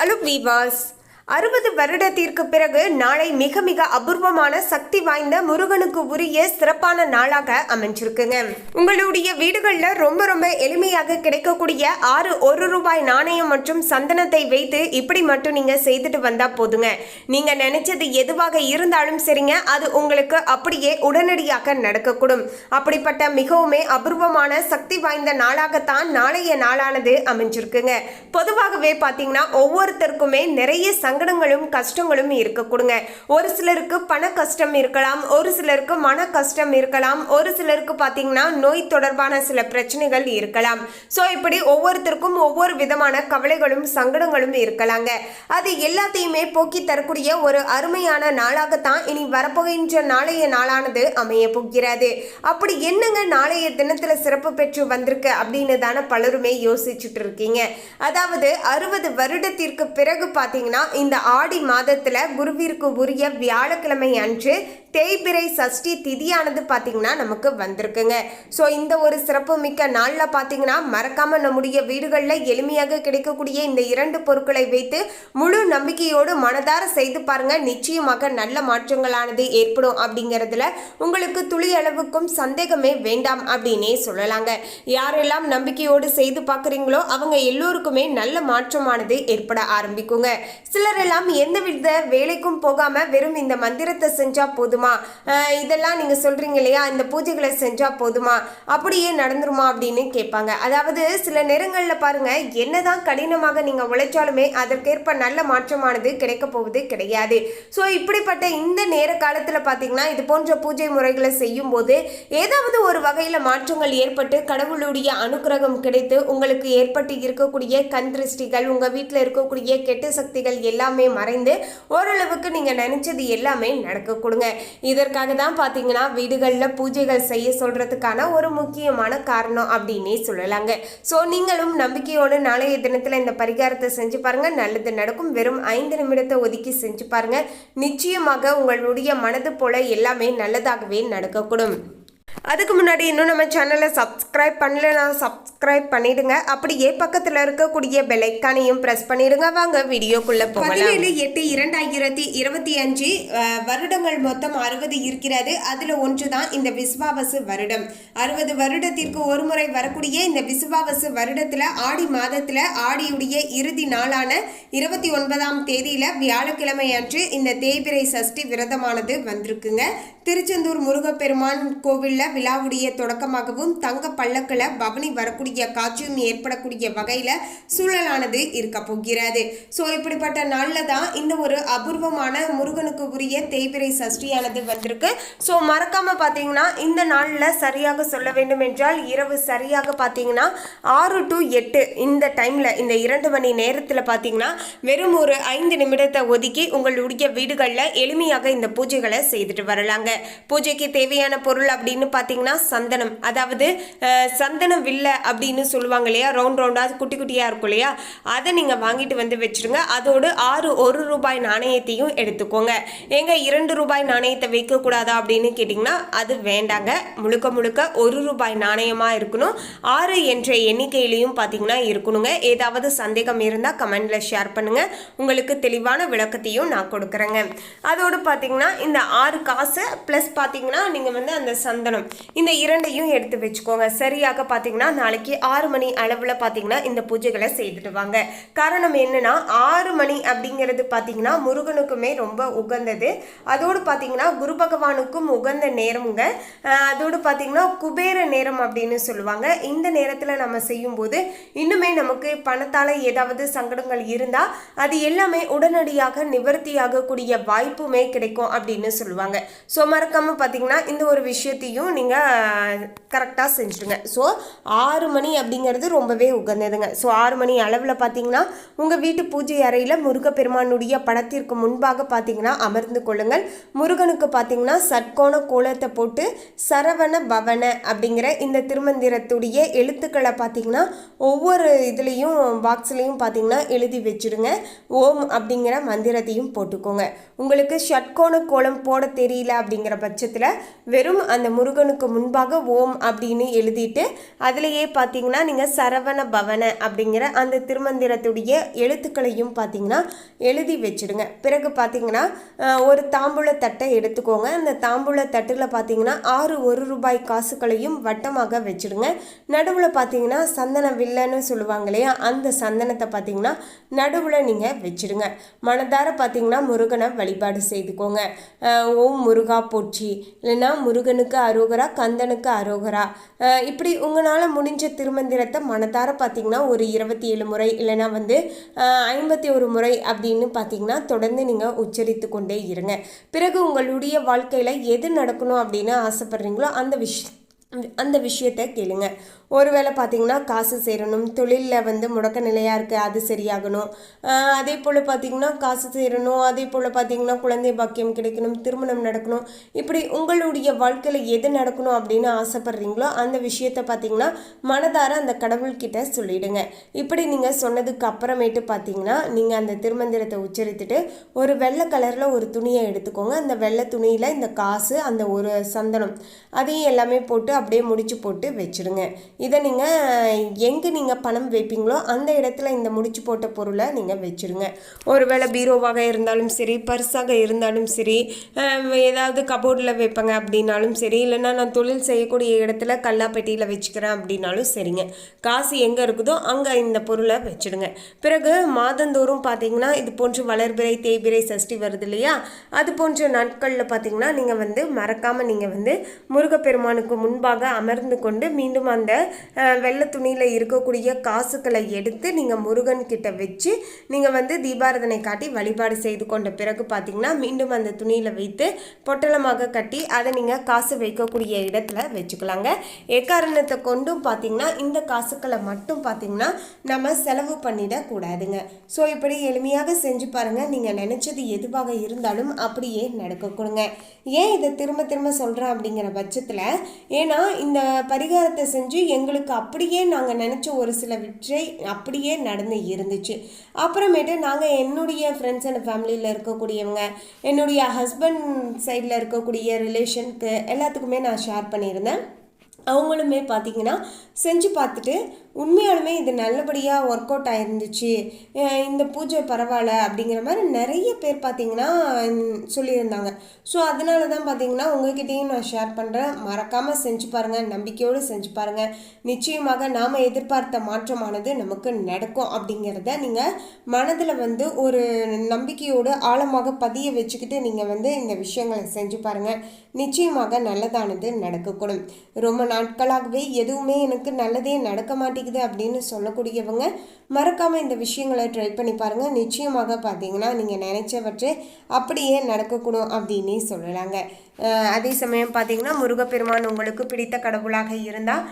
Hello viewers, அறுபது வருடத்திற்கு பிறகு நாளை மிக மிக அபூர்வமான சக்தி வாய்ந்த முருகனுக்கு உரிய சிறப்பான நாளாக அமைஞ்சிருக்குங்க. உங்களுடைய வீடுகளில் ரொம்ப ரொம்ப எளிமையாக கிடைக்கக்கூடிய ஆறு ஒரு ரூபாய் நாணயம் மற்றும் சந்தனத்தை வைத்து இப்படி மட்டும் நீங்க செய்துட்டு வந்தா போதுங்க. நீங்க நினைச்சது எதுவாக இருந்தாலும் சரிங்க. அது உங்களுக்கு அப்படியே உடனடியாக நடக்கக்கூடும். அப்படிப்பட்ட மிகவுமே அபூர்வமான சக்தி வாய்ந்த நாளாகத்தான் நாளைய நாளானது அமைஞ்சிருக்குங்க. பொதுவாகவே பார்த்தீங்கன்னா ஒவ்வொருத்தருக்குமே நிறைய சங்க சங்கடங்களும் கஷ்டங்களும் இருக்க கொடுங்க. ஒரு சிலருக்கு பண கஷ்டம் இருக்கலாம் ஒரு சிலருக்கு மன கஷ்டம் இருக்கலாம் ஒரு சிலருக்கு பார்த்தீங்கன்னா நோய் தொடர்பான சில பிரச்சனைகள் இருக்கலாம். ஸோ இப்படி ஒவ்வொருத்தருக்கும் ஒவ்வொரு விதமான கவலைகளும் சங்கடங்களும் இருக்கலாங்க. அது எல்லாத்தையுமே போக்கி தரக்கூடிய ஒரு அருமையான நாளாகத்தான் இனி வரப்போகின்ற நாளைய நாளானது அமைய போகிறது. அப்படி என்னங்க நாளைய தினத்துல சிறப்பு பெற்று வந்திருக்கு அப்படின்னு தானே பலருமே யோசிச்சுட்டு இருக்கீங்க. அதாவது அறுபது வருடத்திற்கு பிறகு பார்த்தீங்கன்னா இந்த ஆடி மாதத்தில் குருவிற்கு உரிய வியாழக்கிழமை அன்று தேய்பிரை சஷ்டி திதியானது பார்த்தீங்கன்னா நமக்கு வந்திருக்குங்க. ஸோ இந்த ஒரு சிறப்பு மிக்க நாளில் பார்த்தீங்கன்னா மறக்காமல் நம்முடைய வீடுகளில் எளிமையாக கிடைக்கக்கூடிய இந்த இரண்டு பொருட்களை வைத்து முழு நம்பிக்கையோடு மனதார செய்து பாருங்க. நிச்சயமாக நல்ல மாற்றங்களானது ஏற்படும் அப்படிங்கிறதுல உங்களுக்கு துளி அளவுக்கும் சந்தேகமே வேண்டாம் அப்படின்னே சொல்லலாங்க. யாரெல்லாம் நம்பிக்கையோடு செய்து பார்க்குறீங்களோ அவங்க எல்லோருக்குமே நல்ல மாற்றமானது ஏற்பட ஆரம்பிக்குங்க. சிலரெல்லாம் எந்தவித வேலைக்கும் போகாமல் வெறும் இந்த மந்திரத்தை செஞ்சால் போதும்? போதுமா? இதெல்லாம் நீங்கள் சொல்கிறீங்க இல்லையா? இந்த பூஜைகளை செஞ்சால் போதுமா? அப்படியே நடந்துருமா அப்படின்னு கேட்பாங்க. அதாவது சில நேரங்களில் பாருங்கள் என்னதான் கடினமாக நீங்கள் உழைச்சாலுமே அதற்கேற்ப நல்ல மாற்றமானது கிடைக்க போவது கிடையாது. ஸோ இப்படிப்பட்ட இந்த நேர காலத்தில் பார்த்தீங்கன்னா இது போன்ற பூஜை முறைகளை செய்யும் போது ஏதாவது ஒரு வகையில் மாற்றங்கள் ஏற்பட்டு கடவுளுடைய அனுக்கிரகம் கிடைத்து உங்களுக்கு ஏற்பட்டு இருக்கக்கூடிய கண் திருஷ்டிகள் உங்கள் வீட்டில் இருக்கக்கூடிய கெட்ட சக்திகள் எல்லாமே மறைந்து ஓரளவுக்கு நீங்கள் நினைச்சது எல்லாமே நடக்க கொடுங்க. இதற்காக தான் பார்த்தீங்கன்னா வீடுகளில் பூஜைகள் செய்ய சொல்றதுக்கான ஒரு முக்கியமான காரணம் அப்படின்னே சொல்லலாங்க. ஸோ நீங்களும் நம்பிக்கையோடு நாளைய தினத்தில் இந்த பரிகாரத்தை செஞ்சு பாருங்க. நல்லது நடக்கும். வெறும் ஐந்து நிமிடத்தை ஒதுக்கி செஞ்சு பாருங்க. நிச்சயமாக உங்களுடைய மனது போல எல்லாமே நல்லதாகவே நடக்கக்கூடும். அதுக்கு முன்னாடி இன்னும் நம்ம சேனலை சப்ஸ்கிரைப் பண்ணலனா சப்ஸ்கிரைப் பண்ணிடுங்க. அப்படியே பக்கத்தில் இருக்கக்கூடிய பெலைக்கானையும் ப்ரெஸ் பண்ணிடுங்க. வாங்க வீடியோக்குள்ளே போகலாம். பதினேழு எட்டு இரண்டாயிரத்தி இருபத்தி அஞ்சு வருடங்கள் மொத்தம் அறுபது இருக்கிறது. அதில் ஒன்று தான் இந்த விஸ்வாவசு வருடம். அறுபது வருடத்திற்கு ஒரு முறை வரக்கூடிய இந்த விஸ்வாவசு வருடத்தில் ஆடி மாதத்தில் ஆடியுடைய இறுதி நாளான இருபத்தி ஒன்பதாம் தேதியில் வியாழக்கிழமை அன்று இந்த தேய்பிரை சஷ்டி விரதமானது வந்திருக்குங்க. திருச்செந்தூர் முருகப்பெருமான் கோவிலில் விழாவுடைய தொடக்கமாகவும் தங்க பல்லக்கில் பவனி வரக்கூடிய காட்சியும் ஏற்படக்கூடிய வகையில் சூழலானது இருக்க போகிறது. ஸோ இப்படிப்பட்ட நாளில் தான் இந்த ஒரு அபூர்வமான முருகனுக்கு உரிய தேய்பிரை சஷ்டியானது வந்திருக்கு. ஸோ மறக்காம பார்த்தீங்கன்னா இந்த நாளில் சரியாக சொல்ல வேண்டும் என்றால் இரவு சரியாக பார்த்தீங்கன்னா ஆறு டு எட்டு இந்த டைமில் இந்த இரண்டு மணி நேரத்தில் பார்த்தீங்கன்னா வெறும் ஒரு ஐந்து நிமிடத்தை ஒதுக்கி உங்களுடைய வீடுகளில் எளிமையாக இந்த பூஜைகளை செய்துட்டு வரலாங்க. பூஜைக்கு தேவையான பொருள் அப்படின்னு பார்த்தீங்கன்னா சந்தனம். அதாவது சந்தனம் வில்லை அப்படின்னு சொல்லுவாங்க இல்லையா? ரவுண்ட் ரவுண்டாக குட்டி குட்டியாக இருக்கும் இல்லையா? அதை நீங்கள் வாங்கிட்டு வந்து வச்சிருங்க. அதோடு ஆறு ஒரு ரூபாய் நாணயத்தையும் எடுத்துக்கோங்க. எங்க இரண்டு ரூபாய் நாணயத்தை வைக்கக்கூடாதா அப்படின்னு கேட்டிங்கன்னா அது வேண்டாங்க. முழுக்க முழுக்க ஒரு ரூபாய் நாணயமாக இருக்கணும். ஆறு என்ற எண்ணிக்கையிலையும் பார்த்தீங்கன்னா இருக்கணுங்க. ஏதாவது சந்தேகம் இருந்தால் கமெண்டில் ஷேர் பண்ணுங்கள் உங்களுக்கு தெளிவான விளக்கத்தையும் நான் கொடுக்குறேங்க. அதோடு பார்த்தீங்கன்னா இந்த ஆறு காசு ப்ளஸ் பார்த்தீங்கன்னா நீங்கள் வந்து அந்த சந்தனம் இந்த இரண்டையும் எடுத்து வச்சுக்கோங்க. சரியாக பார்த்தீங்கன்னா நாளைக்கு ஆறு மணி அளவில் பார்த்தீங்கன்னா இந்த பூஜைகளை செய்துட்டு வாங்க. காரணம் என்னன்னா ஆறு மணி அப்படிங்கிறது பார்த்தீங்கன்னா முருகனுக்குமே ரொம்ப உகந்தது. அதோடு பார்த்தீங்கன்னா குரு பகவானுக்கும் உகந்த நேரமுங்க. அதோடு பார்த்தீங்கன்னா குபேர நேரம் அப்படின்னு சொல்லுவாங்க. இந்த நேரத்தில் நம்ம செய்யும்போது இன்னுமே நமக்கு பணத்தால் ஏதாவது சங்கடங்கள் இருந்தால் அது எல்லாமே உடனடியாக நிவர்த்தியாகக்கூடிய வாய்ப்புமே கிடைக்கும் அப்படின்னு சொல்லுவாங்க. ஸோ மறக்காமல் பார்த்தீங்கன்னா இந்த ஒரு விஷயத்தையும் நீங்கள் கரெக்டாக செஞ்சுடுங்க ஸோ ஆறு மணி அப்படிங்கிறது ரொம்பவே உகந்ததுங்க. ஸோ ஆறு மணி அளவில் பார்த்தீங்கன்னா உங்கள் வீட்டு பூஜை அறையில் முருகப்பெருமானுடைய படத்திற்கு முன்பாக பார்த்தீங்கன்னா அமர்ந்து கொள்ளுங்கள். முருகனுக்கு பார்த்தீங்கன்னா சட்கோண கோலத்தை போட்டு சரவண பவன அப்படிங்கிற இந்த திருமந்திரத்துடைய எழுத்துக்களை பார்த்தீங்கன்னா ஒவ்வொரு இதுலேயும் பாக்ஸ்லேயும் பார்த்தீங்கன்னா எழுதி வச்சிடுங்க ஓம் அப்படிங்கிற மந்திரத்தையும் போட்டுக்கோங்க. உங்களுக்கு ஷட்கோண கோலம் போட தெரியல அப்படிங்கிற பட்சத்தில் வெறும் அந்த முருகன் முருகனுக்கு முன்பாக ஓம் அப்படின்னு எழுதிட்டு அதுலேயே பார்த்தீங்கன்னா நீங்கள் சரவண பவன அப்படிங்கிற அந்த திருமந்திரத்துடைய எழுத்துக்களையும் பார்த்தீங்கன்னா எழுதி வச்சிடுங்க. பிறகு பார்த்தீங்கன்னா ஒரு தாம்பூல தட்டை எடுத்துக்கோங்க. அந்த தாம்பூல தட்டில் பார்த்தீங்கன்னா ஆறு ஒரு ரூபாய் காசுகளையும் வட்டமாக வச்சிடுங்க. நடுவில் பார்த்தீங்கன்னா சந்தன வில்லன்னு சொல்லுவாங்க இல்லையா? அந்த சந்தனத்தை பார்த்தீங்கன்னா நடுவில் நீங்கள் வச்சிடுங்க. மனதார பார்த்தீங்கன்னா முருகனை வழிபாடு செய்துக்கோங்க. ஓம் முருகா போற்றி. இல்லைன்னா முருகனுக்கு அருகர கந்தனுக்கு அரோகரா இப்படி உங்களால் முடிஞ்ச திருமந்திரத்தை மனதார பார்த்தீங்கன்னா ஒரு இருபத்தி ஏழு முறை இல்லைன்னா வந்து ஐம்பத்தி ஒரு முறை அப்படின்னு பார்த்தீங்கன்னா தொடர்ந்து நீங்கள் உச்சரித்து கொண்டே இருங்க. பிறகு உங்களுடைய வாழ்க்கையில் எது நடக்கணும் அப்படின்னு ஆசைப்படுறீங்களோ அந்த விஷயம் அந்த விஷயத்தை கேளுங்க. ஒருவேளை பார்த்தீங்கன்னா காசு சேரணும் தொழிலில் வந்து முடக்க நிலையாக இருக்குது அது சரியாகணும். அதே போல் பார்த்தீங்கன்னா காசு சேரணும் அதே போல் பார்த்தீங்கன்னா குழந்தை பாக்கியம் கிடைக்கணும் திருமணம் நடக்கணும். இப்படி உங்களுடைய வாழ்க்கையில் எது நடக்கணும் அப்படின்னு ஆசைப்பட்றீங்களோ அந்த விஷயத்தை பார்த்தீங்கன்னா மனதார அந்த கடவுள்கிட்ட சொல்லிடுங்க. இப்படி நீங்கள் சொன்னதுக்கு அப்புறமேட்டு பார்த்தீங்கன்னா நீங்கள் அந்த திருமந்திரத்தை உச்சரித்துட்டு ஒரு வெள்ளை கலரில் ஒரு துணியை எடுத்துக்கோங்க. அந்த வெள்ளை துணியில் இந்த காசு அந்த ஒரு சந்தனம் அதையும் எல்லாமே போட்டு அப்படியே முடிச்சு போட்டு வச்சுடுங்க. இதை நீங்கள் எங்கே நீங்கள் பணம் வைப்பீங்களோ அந்த இடத்துல இந்த முடிச்சு போட்ட பொருளை நீங்கள் வச்சுடுங்க. ஒருவேளை பீரோவாக இருந்தாலும் சரி பர்ஸாக இருந்தாலும் சரி ஏதாவது கபோர்டில் வைப்பேங்க அப்படின்னாலும் சரி இல்லைன்னா நான் தொழில் செய்யக்கூடிய இடத்துல கல்லாப்பெட்டியில் வச்சுக்கிறேன் அப்படின்னாலும் சரிங்க. காசு எங்கே இருக்குதோ அங்கே இந்த பொருளை வச்சிடுங்க. பிறகு மாதந்தோறும் பார்த்தீங்கன்னா இது போன்று வளர்பிறை தேய்பிறை சஷ்டி வருது இல்லையா? அது போன்ற நாட்களில் பார்த்தீங்கன்னா நீங்கள் வந்து மறக்காமல் நீங்கள் வந்து முருகப்பெருமானுக்கு முன்பாக அமர்ந்து கொண்டு மீண்டும் அந்த வெள்ளை துணியில் இருக்கக்கூடிய காசுகளை எடுத்து நீங்கள் முருகன் கிட்ட வச்சு நீங்கள் வந்து தீபாரதனை காட்டி வழிபாடு செய்து கொண்ட பிறகு பார்த்தீங்கன்னா மீண்டும் அந்த துணியில் வைத்து பொட்டலமாக கட்டி அதை நீங்கள் காசு வைக்கக்கூடிய இடத்துல வச்சுக்கலாங்க. எக்காரணத்தை கொண்டும் பார்த்தீங்கன்னா இந்த காசுக்களை மட்டும் பார்த்தீங்கன்னா நம்ம செலவு பண்ணிடக்கூடாதுங்க. ஸோ இப்படி எளிமையாக செஞ்சு பாருங்கள் நீங்கள் நினச்சது எதுவாக இருந்தாலும் அப்படியே நடக்க கொடுங்க ஏன் இதை திரும்ப திரும்ப சொல்கிறேன் அப்படிங்கிற பட்சத்தில் ஏன்னா இந்த பரிகாரத்தை செஞ்சு எங்களுக்கு அப்படியே நாங்கள் நினச்ச ஒரு சில விற்றை அப்படியே நடந்து இருந்துச்சு. அப்புறமேட்டு நாங்கள் என்னுடைய ஃப்ரெண்ட்ஸ் அண்ட் ஃபேமிலியில் இருக்கக்கூடியவங்க என்னுடைய ஹஸ்பண்ட் சைடில் இருக்கக்கூடிய ரிலேஷனுக்கு எல்லாத்துக்குமே நான் ஷேர் பண்ணியிருந்தேன். அவங்களுமே பார்த்தீங்கன்னா செஞ்சு பார்த்துட்டு உண்மையாலுமே இது நல்லபடியாக ஒர்க் அவுட் ஆயிருந்துச்சு. இந்த பூஜை பரவாயில்ல அப்படிங்கிற மாதிரி நிறைய பேர் பார்த்தீங்கன்னா சொல்லியிருந்தாங்க. ஸோ அதனால தான் பார்த்தீங்கன்னா உங்ககிட்டயும் நான் ஷேர் பண்ணுறேன் மறக்காமல் செஞ்சு பாருங்கள் நம்பிக்கையோடு செஞ்சு பாருங்கள் நிச்சயமாக நாம் எதிர்பார்த்த மாற்றமானது நமக்கு நடக்கும் அப்படிங்கிறத நீங்கள் மனதில் வந்து ஒரு நம்பிக்கையோடு ஆழமாக பதிய வச்சுக்கிட்டு நீங்கள் வந்து இந்த விஷயங்களை செஞ்சு பாருங்கள் நிச்சயமாக நல்லதானது நடக்கக்கூடும். ரொம்ப நாட்களாகவே எதுவுமே எனக்கு நல்லதே நடக்க மாட்டேங்குது. அப்படின்னு சொல்லக்கூடியவங்க மறக்காமல் இந்த விஷயங்களை ட்ரை பண்ணி பாருங்கள் நிச்சயமாக பார்த்தீங்கன்னா நீங்கள் நினைச்சவற்றை அப்படியே நடக்கக்கூடும் அப்படின்னே சொல்லலாங்க. அதே சமயம் பார்த்தீங்கன்னா முருகப்பெருமான் உங்களுக்கு பிடித்த கடவுளாக இருந்தால்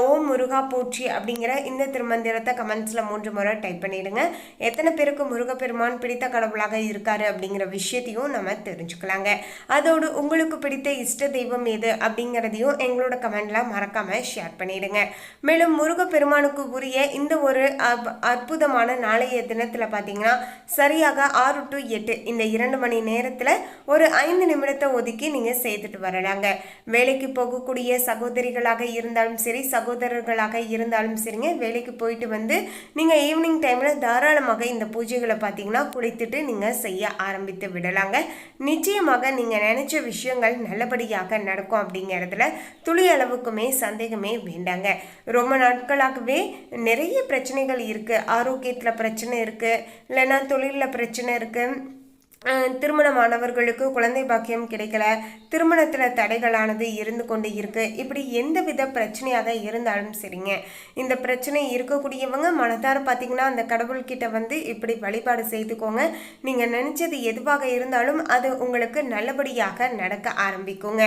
ஓம் முருகா போற்றி அப்படிங்கிற இந்த திருமந்திரத்தை கமெண்ட்ஸில் மூன்று முறை டைப் பண்ணிடுங்க. எத்தனை பேருக்கு முருகப்பெருமான் பிடித்த கடவுளாக இருக்காரு அப்படிங்கிற விஷயத்தையும் நம்ம தெரிஞ்சுக்கலாங்க. அதோடு உங்களுக்கு பிடித்த இஷ்ட தெய்வம் எது அப்படிங்கிறதையும் எங்களோட கமெண்டில் மறக்காமல் ஷேர் பண்ணிடுங்க. மேலும் முருகப்பெருமானுக்கு உரிய இந்த ஒரு அப்- அற்புதமான நாளைய தினத்தில் பார்த்தீங்கன்னா சரியாக ஆறு டு எட்டு இந்த இரண்டு மணி நேரத்தில் ஒரு ஐந்து நிமிடத்தை ஒதுக்கி நீங்கள் செய்துட்டு வரலாங்க வேலைக்கு போகக்கூடிய சகோதரிகளாக இருந்தாலும் சரி சகோதரர்களாக இருந்தாலும் சரிங்க. வேலைக்கு போயிட்டு வந்து நீங்கள் ஈவினிங் டைமில் தாராளமாக இந்த பூஜைகளை பார்த்தீங்கன்னா குளித்துட்டு நீங்கள் செய்ய ஆரம்பித்து விடலாங்க. நிச்சயமாக நீங்கள் நினச்ச விஷயங்கள் நல்லபடியாக நடக்கும் அப்படிங்கிறதுல துளி அளவுக்குமே சந்தேகமே வேண்டாங்க. ரொம்ப நாட்களாகவே நிறைய பிரச்சனைகள் இருக்குது ஆரோக்கியத்தில் பிரச்சனை இருக்குது இல்லைன்னா தொழிலில் பிரச்சனை இருக்குது திருமணமானவர்களுக்கு குழந்தை பாக்கியம் கிடைக்கல. திருமணத்தில் தடைகளானது இருந்து கொண்டு இருக்கு. இப்படி எந்த வித பிரச்சனையாக இருந்தாலும் சரிங்க. இந்த பிரச்சனை இருக்கக்கூடியவங்க மனதார பார்த்தீங்கன்னா அந்த கடவுள்கிட்ட வந்து இப்படி வழிபாடு செய்துக்கோங்க. நீங்கள் நினச்சது எதுவாக இருந்தாலும் அது உங்களுக்கு நல்லபடியாக நடக்க ஆரம்பிக்குங்க.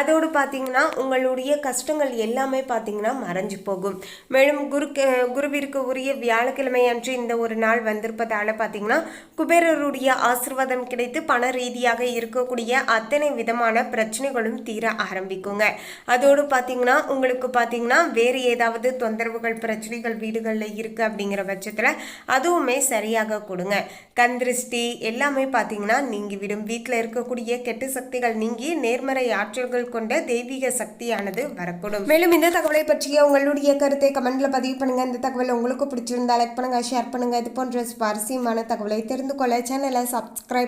அதோடு பார்த்தீங்கன்னா உங்களுடைய கஷ்டங்கள் எல்லாமே பார்த்தீங்கன்னா மறைஞ்சு போகும். மேலும் குருக்கு குருவிற்கு உரிய வியாழக்கிழமை அன்று இந்த ஒரு நாள் வந்திருப்பதால் பார்த்தீங்கன்னா குபேரருடைய ஆசிர்வாதம் பணம் கிடைத்து பண ரீதியாக இருக்கக்கூடிய அத்தனை விதமான பிரச்சனைகளும் தீர ஆரம்பிக்குங்க. அதோடு பார்த்தீங்கன்னா உங்களுக்கு பார்த்தீங்கன்னா வேறு ஏதாவது தொந்தரவுகள் பிரச்சனைகள் வீடுகளில் இருக்குது அப்படிங்கிற பட்சத்தில் அதுவுமே சரியாக கொடுங்க. கந்திருஷ்டி எல்லாமே பார்த்தீங்கன்னா நீங்கி விடும் வீட்டில் இருக்கக்கூடிய கெட்ட சக்திகள் நீங்கி நேர்மறை ஆற்றல்கள் கொண்ட தெய்வீக சக்தியானது வரக்கூடும். மேலும் இந்த தகவலை பற்றிய உங்களுடைய கருத்தை கமெண்ட்ல பதிவு பண்ணுங்க. இந்த தகவல் உங்களுக்கு பிடிச்சிருந்தா லைக் பண்ணுங்க ஷேர் பண்ணுங்க. இது போன்ற சுவாரஸ்யமான தகவலை தெரிந்து கொள்ள சேனலை சப்ஸ்கிரைப்